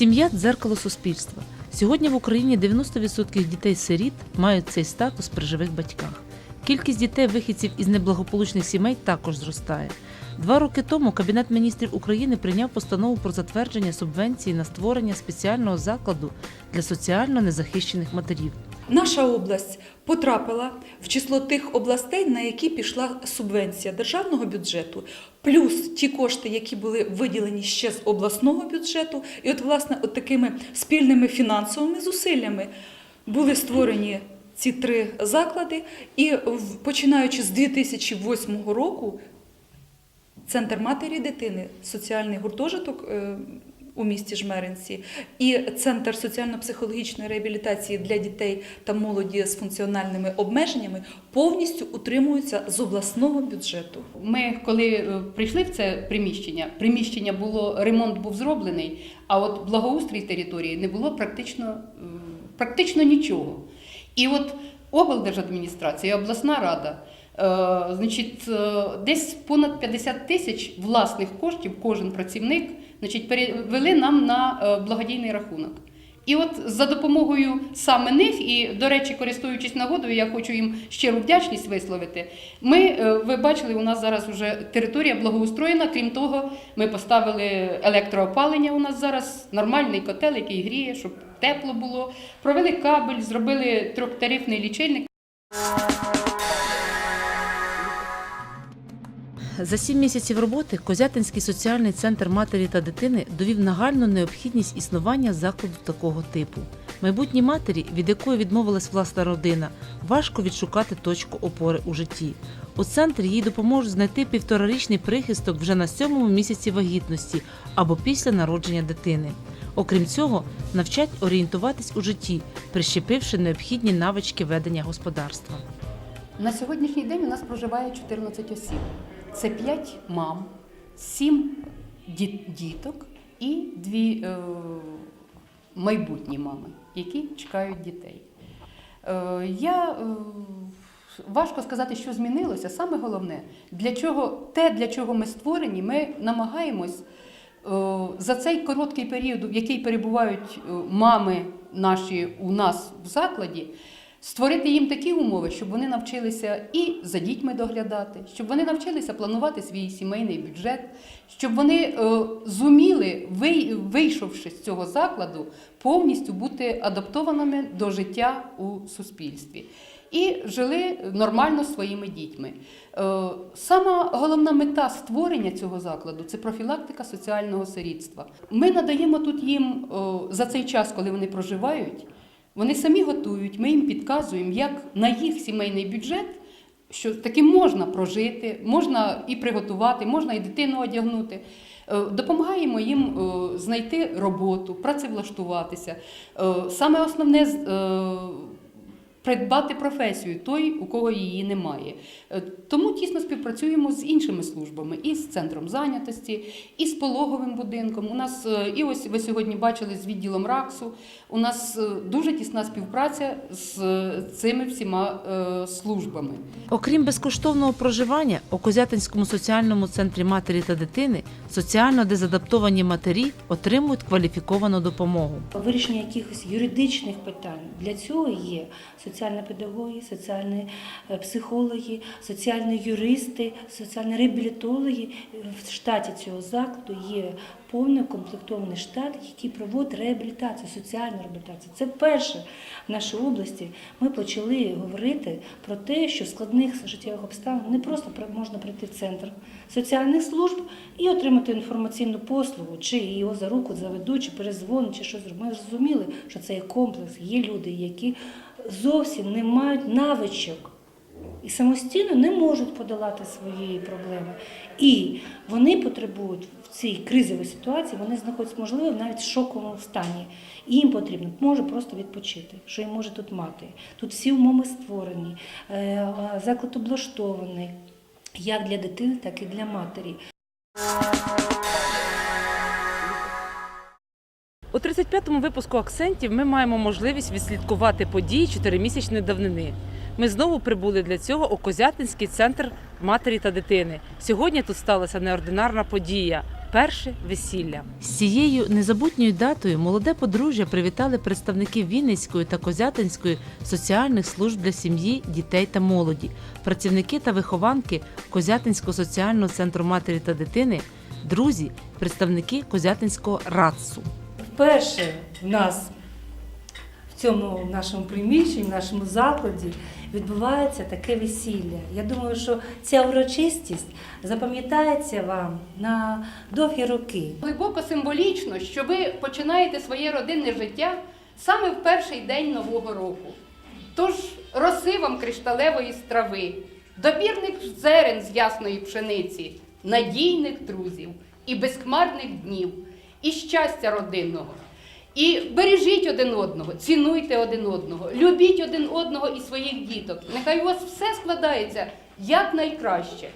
Сім'я дзеркало суспільства. Сьогодні в Україні 90% дітей-сиріт мають цей статус при живих батьках. Кількість дітей-вихідців із неблагополучних сімей також зростає. Два роки тому Кабінет міністрів України прийняв постанову про затвердження субвенції на створення спеціального закладу для соціально незахищених матерів. Наша область потрапила в число тих областей, на які пішла субвенція державного бюджету, плюс ті кошти, які були виділені ще з обласного бюджету. І от, власне, от такими спільними фінансовими зусиллями були створені ці три заклади. І починаючи з 2008 року, Центр матері дитини, соціальний гуртожиток е, у місті Жмеринці і Центр соціально-психологічної реабілітації для дітей та молоді з функціональними обмеженнями повністю утримуються з обласного бюджету. Ми, коли е, прийшли в це приміщення, приміщення було ремонт був зроблений, а от благоустрій території не було практично, е, практично нічого. І от облдержадміністрація, обласна рада, е, значить, десь понад 50 тисяч власних коштів кожен працівник значить, перевели нам на е, благодійний рахунок. І от за допомогою саме них, і, до речі, користуючись нагодою, я хочу їм щиру вдячність висловити. Ми, е, ви бачили, у нас зараз вже територія благоустроєна. Крім того, ми поставили електроопалення. У нас зараз нормальний котел, який гріє, щоб тепло було. Провели кабель, зробили трьохтарифний лічильник. За сім місяців роботи Козятинський соціальний центр матері та дитини довів нагальну необхідність існування закладу такого типу. Майбутній матері, від якої відмовилась власна родина, важко відшукати точку опори у житті. У центрі їй допоможуть знайти півторарічний прихисток вже на сьомому місяці вагітності або після народження дитини. Окрім цього, навчать орієнтуватись у житті, прищепивши необхідні навички ведення господарства. На сьогоднішній день у нас проживає 14 осіб. Це 5 мам, 7 діток і 2 е, майбутні мами, які чекають дітей. Е, я, е, важко сказати, що змінилося. Саме головне, для чого, те, для чого ми створені, ми намагаємось е, за цей короткий період, в який перебувають е, мами наші у нас в закладі, створити їм такі умови, щоб вони навчилися і за дітьми доглядати, щоб вони навчилися планувати свій сімейний бюджет, щоб вони е, зуміли, вийшовши з цього закладу, повністю бути адаптованими до життя у суспільстві. І жили нормально своїми дітьми. Е, Сама головна мета створення цього закладу це профілактика соціального сирітства. Ми надаємо тут їм е, за цей час, коли вони проживають, вони самі готують, ми їм підказуємо, як на їх сімейний бюджет, що таки можна прожити, можна і приготувати, можна і дитину одягнути. Е, Допомагаємо їм е, знайти роботу, працевлаштуватися. Е, Саме основне придбати професію той, у кого її немає. Е, Тому тісно співпрацюємо з іншими службами, і з центром зайнятості, і з пологовим будинком. У нас е, і ось ви сьогодні бачили з відділом РАКСу. У нас е, дуже тісна співпраця з цими всіма службами. Окрім безкоштовного проживання, у Козятинському соціальному центрі матері та дитини соціально дезадаптовані матері отримують кваліфіковану допомогу. Вирішення якихось юридичних питань для цього є соціальні педагоги, соціальні е, психологи, соціальні юристи, соціальні реабілітологи. В штаті цього закладу є повний комплектований штат, який проводить реабілітацію, соціальну реабілітацію. Це вперше в нашій області ми почали говорити про те, що в складних життєвих обставин не просто можна прийти в центр соціальних служб і отримати інформаційну послугу, чи його за руку заведуть, чи перезвонять, чи щось. Ми зрозуміли, що це є комплекс. Є люди, які зовсім не мають навичок і самостійно не можуть подолати свої проблеми. І вони потребують в цій кризовій ситуації, вони знаходяться, можливо, навіть в шоковому стані. І їм потрібно може просто відпочити, що їм може тут мати. Тут всі умови створені, е, е, заклад облаштований як для дитини, так і для матері. У 35-му випуску акцентів ми маємо можливість відслідкувати події чотиримісячної давнини. Ми знову прибули для цього у Козятинський центр матері та дитини. Сьогодні тут сталася неординарна подія. перше весілля. З цією незабутньою датою молоде подружжя привітали представників Вінницької та Козятинської соціальних служб для сім'ї, дітей та молоді, працівники та вихованки Козятинського соціального центру матері та дитини, друзі, представники Козятинського РАЦУ. Вперше в нас в цьому нашому приміщенні, в нашому закладі відбувається таке весілля. Я думаю, що ця урочистість запам'ятається вам на довгі роки. Глибоко символічно, що ви починаєте своє родинне життя саме в перший день Нового року. Тож роси кришталевої страви, добірних зерен з ясної пшениці, надійних друзів і безхмарних днів, і щастя родинного. І бережіть один одного, цінуйте один одного, любіть один одного і своїх діток. Нехай у вас все складається якнайкраще.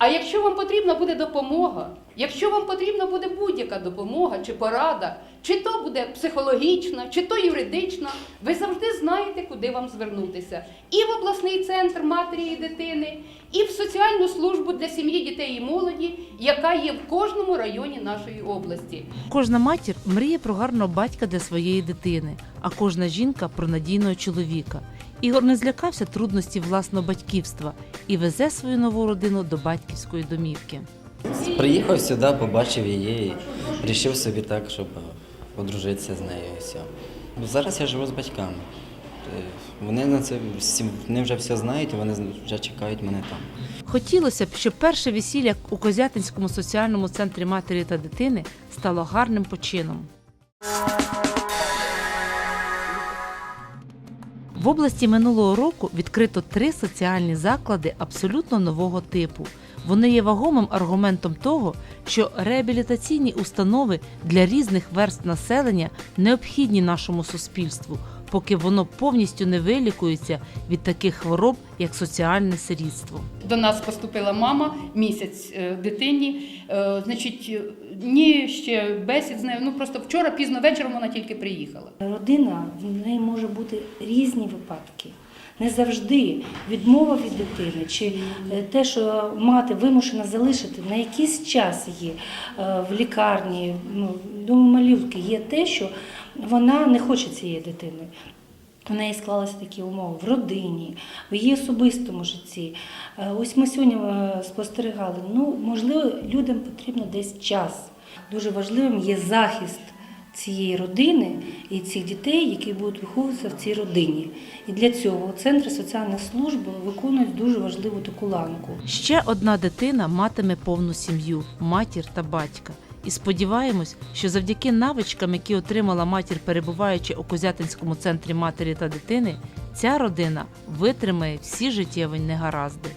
А якщо вам потрібна буде допомога, якщо вам потрібна буде будь-яка допомога чи порада, чи то буде психологічна, чи то юридична, ви завжди знаєте, куди вам звернутися. І в обласний центр матері і дитини, і в соціальну службу для сім'ї, дітей і молоді, яка є в кожному районі нашої області. Кожна матір мріє про гарного батька для своєї дитини, а кожна жінка про надійного чоловіка. Ігор не злякався трудності власного батьківства і везе свою нову родину до батьківської домівки. Приїхав сюди, побачив її і вирішив собі так, щоб одружитися з нею і все. Зараз я живу з батьками. Е, Вони на це вони вже все знають, і вони вже чекають мене там. Хотілося б, щоб перше весілля у Козятинському соціальному центрі матері та дитини стало гарним почином. В області минулого року відкрито три соціальні заклади абсолютно нового типу. Вони є вагомим аргументом того, що реабілітаційні установи для різних верств населення необхідні нашому суспільству, поки воно повністю не вилікується від таких хвороб, як соціальне сирітство. До нас поступила мама місяць е, дитині. е, Значить, е, ні ще бесід з нею. Ну просто вчора пізно вечором вона тільки приїхала. Родина в неї може бути різні випадки. Не завжди відмова від дитини чи е, те, що мати вимушена залишити на якийсь час її е, в лікарні, ну, дома малювки, є те, що вона не хоче цієї дитини. У неї склалися такі умови в родині, в її особистому житті. Е, Ось ми сьогодні е, спостерігали. Ну, можливо, людям потрібно десь час. Дуже важливим є захист цієї родини і цих дітей, які будуть виховуватися в цій родині. І для цього центри соціальних служб виконують дуже важливу таку ланку. Ще одна дитина матиме повну сім'ю, матір та батька. І сподіваємось, що завдяки навичкам, які отримала матір, перебуваючи у Козятинському центрі матері та дитини, ця родина витримає всі життєві негаразди.